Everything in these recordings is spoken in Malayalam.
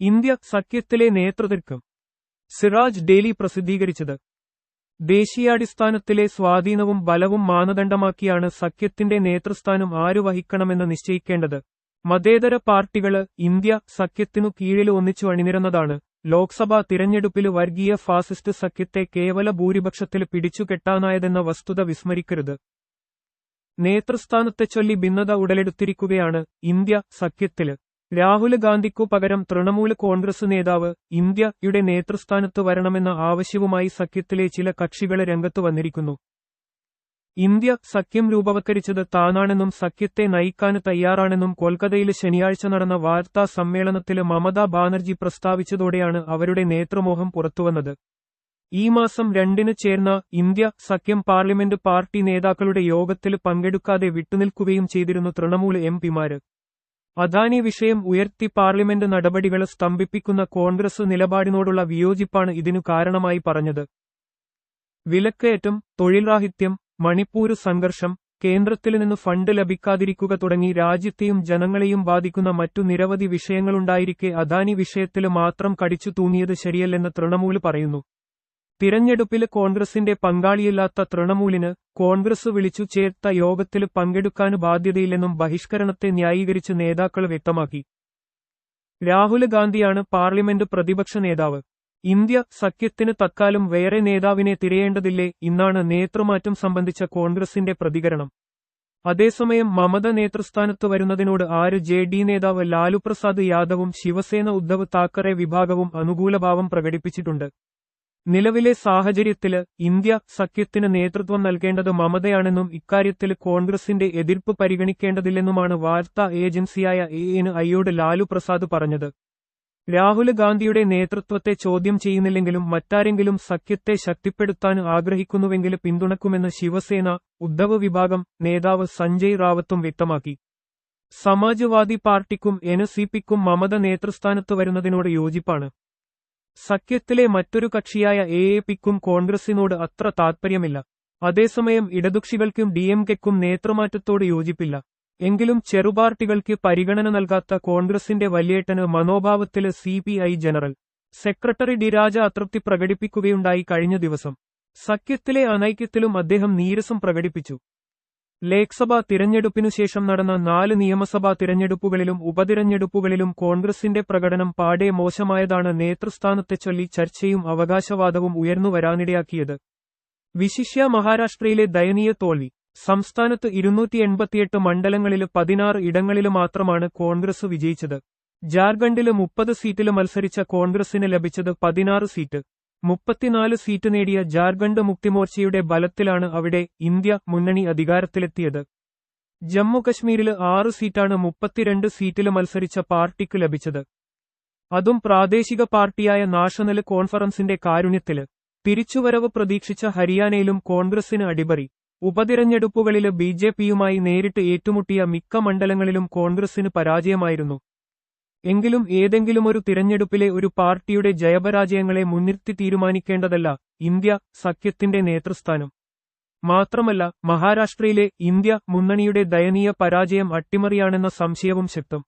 ഇന്ത്യ സഖ്യത്തിലെ നേതൃത്വം. സിറാജ് ഡെയിലി പ്രസിദ്ധീകരിച്ചത്. ദേശീയാടിസ്ഥാനത്തിലെ സ്വാധീനവും ബലവും മാനദണ്ഡമാക്കിയാണ് സഖ്യത്തിന്റെ നേതൃസ്ഥാനം ആരു വഹിക്കണമെന്ന് നിശ്ചയിക്കേണ്ടത്. മതേതര പാർട്ടികൾ ഇന്ത്യ സഖ്യത്തിനു കീഴിൽ ഒന്നിച്ചു അണിനിരന്നതാണ്. ലോക്സഭാ തിരഞ്ഞെടുപ്പിൽ വർഗീയ ഫാസിസ്റ്റ് സഖ്യത്തെ കേവല ഭൂരിപക്ഷത്തിൽ പിടിച്ചുകെട്ടാനായതെന്ന വസ്തുത വിസ്മരിക്കരുത്. നേതൃസ്ഥാനത്തെ ചൊല്ലി ഭിന്നത ഉടലെടുത്തിരിക്കുകയാണ് ഇന്ത്യ സഖ്യത്തിൽ. രാഹുൽ ഗാന്ധിക്കു പകരം തൃണമൂൽ കോൺഗ്രസ് നേതാവ് ഇന്ത്യയുടെ നേതൃസ്ഥാനത്ത് വരണമെന്ന ആവശ്യവുമായി സഖ്യത്തിലെ ചില കക്ഷികൾ രംഗത്തു വന്നിരിക്കുന്നു. ഇന്ത്യ സഖ്യം രൂപവത്കരിച്ചത് താനാണെന്നും സഖ്യത്തെ നയിക്കാൻ തയ്യാറാണെന്നും കൊൽക്കത്തയിൽ ശനിയാഴ്ച നടന്ന വാർത്താ സമ്മേളനത്തിൽ മമതാ ബാനർജി പ്രസ്താവിച്ചതോടെയാണ് അവരുടെ നേത്രമോഹം പുറത്തുവന്നത്. ഈ മാസം രണ്ടിന് ചേർന്ന ഇന്ത്യ സഖ്യം പാർലമെന്റ് പാർട്ടി നേതാക്കളുടെ യോഗത്തിൽ പങ്കെടുക്കാതെ വിട്ടുനിൽക്കുകയും ചെയ്തിരുന്നു തൃണമൂൽ എം അദാനി വിഷയം ഉയർത്തി പാർലമെന്റ് നടപടികളെ സ്തംഭിപ്പിക്കുന്ന കോൺഗ്രസ് നിലപാടിനോടുള്ള വിയോജിപ്പാണ് ഇതിനു കാരണമായി പറഞ്ഞത്. വിലക്കയറ്റം തൊഴിൽരാഹിത്യം മണിപ്പൂര് സംഘർഷം കേന്ദ്രത്തിൽ നിന്ന് ഫണ്ട് ലഭിക്കാതിരിക്കുക തുടങ്ങി രാജ്യത്തെയും ജനങ്ങളെയും ബാധിക്കുന്ന മറ്റു നിരവധി വിഷയങ്ങളുണ്ടായിരിക്കെ അദാനി വിഷയത്തിൽ മാത്രം കടിച്ചു തൂങ്ങിയത് ശരിയല്ലെന്ന് തൃണമൂൽ പറയുന്നു. തിരഞ്ഞെടുപ്പിൽ കോൺഗ്രസിന്റെ പങ്കാളിയില്ലാത്ത തൃണമൂലിന് കോൺഗ്രസ് വിളിച്ചു ചേർത്ത യോഗത്തിൽ പങ്കെടുക്കാൻ ബാധ്യതയില്ലെന്നും ബഹിഷ്കരണത്തെ ന്യായീകരിച്ച് നേതാക്കൾ വ്യക്തമാക്കി. രാഹുൽ ഗാന്ധിയാണ് പാർലമെന്റ് പ്രതിപക്ഷ നേതാവ്. ഇന്ത്യ സഖ്യത്തിന് തക്കാലം വേറെ നേതാവിനെ തിരയേണ്ടതില്ലേ ഇന്നാണ് നേതൃമാറ്റം സംബന്ധിച്ച കോൺഗ്രസിന്റെ പ്രതികരണം. അതേസമയം മമത നേതൃസ്ഥാനത്ത് വരുന്നതിനോട് ആര് ജെ ഡി നേതാവ് ലാലു പ്രസാദ് യാദവും ശിവസേന ഉദ്ധവ് താക്കറെ വിഭാഗവും അനുകൂലഭാവം പ്രകടിപ്പിച്ചിട്ടുണ്ട്. നിലവിലെ സാഹചര്യത്തിൽ ഇന്ത്യ സഖ്യത്തിന് നേതൃത്വം നൽകേണ്ടത് മമതയാണെന്നും ഇക്കാര്യത്തിൽ കോൺഗ്രസിന്റെ എതിർപ്പ് പരിഗണിക്കേണ്ടതില്ലെന്നുമാണ് വാർത്താ ഏജൻസിയായ എ എൻ ഐയോട് ലാലു പ്രസാദ് പറഞ്ഞത്. രാഹുൽ ഗാന്ധിയുടെ നേതൃത്വത്തെ ചോദ്യം ചെയ്യുന്നില്ലെങ്കിലും മറ്റാരെങ്കിലും സഖ്യത്തെ ശക്തിപ്പെടുത്താൻ ആഗ്രഹിക്കുന്നുവെങ്കിൽ പിന്തുണക്കുമെന്ന് ശിവസേന ഉദ്ധവ് വിഭാഗം നേതാവ് സഞ്ജയ് റാവത്തും വ്യക്തമാക്കി. സമാജ്വാദി പാർട്ടിക്കും എൻ മമത നേതൃസ്ഥാനത്ത് വരുന്നതിനോട് യോജിപ്പാണ്. സഖ്യത്തിലെ മറ്റൊരു കക്ഷിയായ എ എ പിക്കും കോൺഗ്രസിനോട് അത്ര താത്പര്യമില്ല. അതേസമയം ഇടതുകക്ഷികൾക്കും ഡി എം കെക്കും നേതൃമാറ്റത്തോട് യോജിപ്പില്ല. എങ്കിലും ചെറുപാർട്ടികൾക്ക് പരിഗണന നൽകാത്ത കോൺഗ്രസിന്റെ വലിയേട്ടന് മനോഭാവത്തിൽ C P I general secretary D Raja അതൃപ്തി പ്രകടിപ്പിക്കുകയുണ്ടായി കഴിഞ്ഞ ദിവസം. സഖ്യത്തിലെ അനൈക്യത്തിലും അദ്ദേഹം നീരസം പ്രകടിപ്പിച്ചു. ലോക്സഭാ തിരഞ്ഞെടുപ്പിനുശേഷം നടന്ന നാല് നിയമസഭാ തിരഞ്ഞെടുപ്പുകളിലും ഉപതിരഞ്ഞെടുപ്പുകളിലും കോൺഗ്രസിന്റെ പ്രകടനം പാടെ മോശമായതാണ് നേതൃസ്ഥാനത്തെ ചൊല്ലി ചർച്ചയും അവകാശവാദവും ഉയർന്നുവരാനിടയാക്കിയത് വിശിഷ്യ മഹാരാഷ്ട്രയിലെ ദയനീയ തോൽവി. സംസ്ഥാനത്ത് ഇരുന്നൂറ്റി എൺപത്തിയെട്ട് മണ്ഡലങ്ങളിൽ പതിനാറ് ഇടങ്ങളിൽ മാത്രമാണ് കോൺഗ്രസ് വിജയിച്ചത്. ജാർഖണ്ഡിൽ മുപ്പത് സീറ്റിൽ മത്സരിച്ച കോൺഗ്രസിന് ലഭിച്ചത് പതിനാറ് സീറ്റ്. മുപ്പത്തിനാല് സീറ്റ് നേടിയ ജാർഖണ്ഡ് മുക്തിമോർച്ചയുടെ ബലത്തിലാണ് അവിടെ ഇന്ത്യ മുന്നണി അധികാരത്തിലെത്തിയത്. ജമ്മുകശ്മീരിൽ ആറ് സീറ്റാണ് മുപ്പത്തിരണ്ട് സീറ്റിൽ മത്സരിച്ച പാർട്ടിക്ക് ലഭിച്ചത്. അതും പ്രാദേശിക പാർട്ടിയായ നാഷണൽ കോൺഫറൻസിന്റെ കാരുണ്യത്തിൽ തിരിച്ചുവരവ് പ്രതീക്ഷിച്ച ഹരിയാനയിലും കോൺഗ്രസിന് അടിപറി ഉപതിരഞ്ഞെടുപ്പുകളിൽ ബിജെപിയുമായി നേരിട്ട് ഏറ്റുമുട്ടിയ മിക്ക മണ്ഡലങ്ങളിലും കോൺഗ്രസിന് പരാജയമായിരുന്നു. എങ്കിലും ഏതെങ്കിലുമൊരു തിരഞ്ഞെടുപ്പിലെ ഒരു പാർട്ടിയുടെ ജയപരാജയങ്ങളെ മുൻനിർത്തി തീരുമാനിക്കേണ്ടതല്ല ഇന്ത്യ സഖ്യത്തിന്റെ നേതൃസ്ഥാനം. മാത്രമല്ല മഹാരാഷ്ട്രയിലെ ഇന്ത്യ മുന്നണിയുടെ ദയനീയ പരാജയം അട്ടിമറിയാണെന്ന സംശയവും ശക്തം.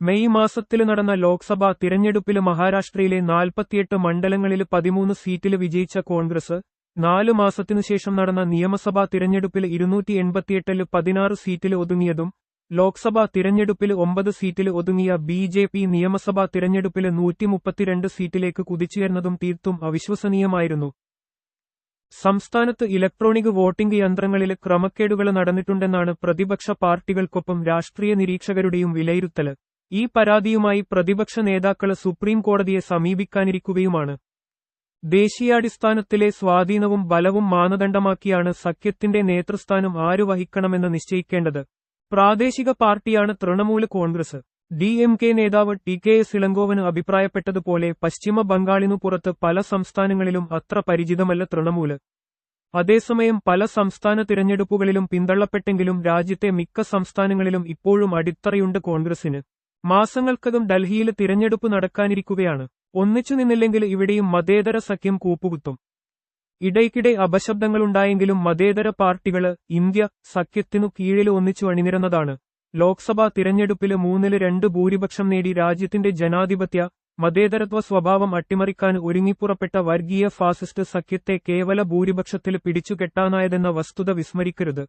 മെയ് മാസത്തിൽ നടന്ന ലോക്സഭാ തിരഞ്ഞെടുപ്പിൽ മഹാരാഷ്ട്രയിലെ നാൽപ്പത്തിയെട്ട് മണ്ഡലങ്ങളിൽ പതിമൂന്ന് സീറ്റിൽ വിജയിച്ച കോൺഗ്രസ് നാലു മാസത്തിനുശേഷം നടന്ന നിയമസഭാ തിരഞ്ഞെടുപ്പിൽ ഇരുന്നൂറ്റി എൺപത്തിയെട്ടിൽ പതിനാറ് സീറ്റിൽ ഒതുങ്ങിയതും ലോക്സഭാ തിരഞ്ഞെടുപ്പിൽ ഒമ്പത് സീറ്റിൽ ഒതുങ്ങിയ ബി ജെ പി നിയമസഭാ തിരഞ്ഞെടുപ്പിൽ നൂറ്റിമുപ്പത്തിരണ്ട് സീറ്റിലേക്ക് കുതിച്ചുയർന്നതും തീർത്തും അവിശ്വസനീയമായിരുന്നു. സംസ്ഥാനത്ത് ഇലക്ട്രോണിക് വോട്ടിംഗ് യന്ത്രങ്ങളിൽ ക്രമക്കേടുകൾ നടന്നിട്ടുണ്ടെന്നാണ് പ്രതിപക്ഷ പാർട്ടികൾക്കൊപ്പം രാഷ്ട്രീയ നിരീക്ഷകരുടെയും വിലയിരുത്തൽ. ഈ പരാതിയുമായി പ്രതിപക്ഷ നേതാക്കൾ സുപ്രീം കോടതിയെ സമീപിക്കാനിരിക്കുകയുമാണ്. ദേശീയാടിസ്ഥാനത്തിലെ സ്വാധീനവും ബലവും മാനദണ്ഡമാക്കിയാണ് സഖ്യത്തിന്റെ നേതൃസ്ഥാനം ആരു വഹിക്കണമെന്ന് നിശ്ചയിക്കേണ്ടത്. പ്രാദേശിക പാർട്ടിയാണ് Trinamool Congress. D M K നേതാവ് ടി കെ എസ് ഇളങ്കോവന് അഭിപ്രായപ്പെട്ടതുപോലെ പശ്ചിമ ബംഗാളിനു പുറത്ത് പല സംസ്ഥാനങ്ങളിലും അത്ര പരിചിതമല്ല തൃണമൂൽ. അതേസമയം പല സംസ്ഥാന തിരഞ്ഞെടുപ്പുകളിലും പിന്തള്ളപ്പെട്ടെങ്കിലും രാജ്യത്തെ മിക്ക സംസ്ഥാനങ്ങളിലും ഇപ്പോഴും അടിത്തറയുണ്ട് കോൺഗ്രസിന് മാസങ്ങൾക്കകം ഡൽഹിയിൽ തിരഞ്ഞെടുപ്പ് നടക്കാനിരിക്കുകയാണ്. ഒന്നിച്ചു നിന്നില്ലെങ്കിൽ ഇവിടെയും മതേതര സഖ്യം കൂപ്പുകുത്തും. ഇടയ്ക്കിടെ അപശബ്ദങ്ങളുണ്ടായെങ്കിലും മതേതര പാർട്ടികൾ ഇന്ത്യ സഖ്യത്തിനു കീഴിൽ ഒന്നിച്ചു അണിനിരന്നതാണ്. ലോക്സഭാ തിരഞ്ഞെടുപ്പിൽ മൂന്നിൽ രണ്ട് ഭൂരിപക്ഷം നേടി രാജ്യത്തിന്റെ ജനാധിപത്യ മതേതരത്വ സ്വഭാവം അട്ടിമറിക്കാൻ ഒരുങ്ങിപ്പുറപ്പെട്ട വർഗീയ ഫാസിസ്റ്റ് സഖ്യത്തെ കേവല ഭൂരിപക്ഷത്തിൽ പിടിച്ചുകെട്ടാനായതെന്ന വസ്തുത വിസ്മരിക്കരുത്.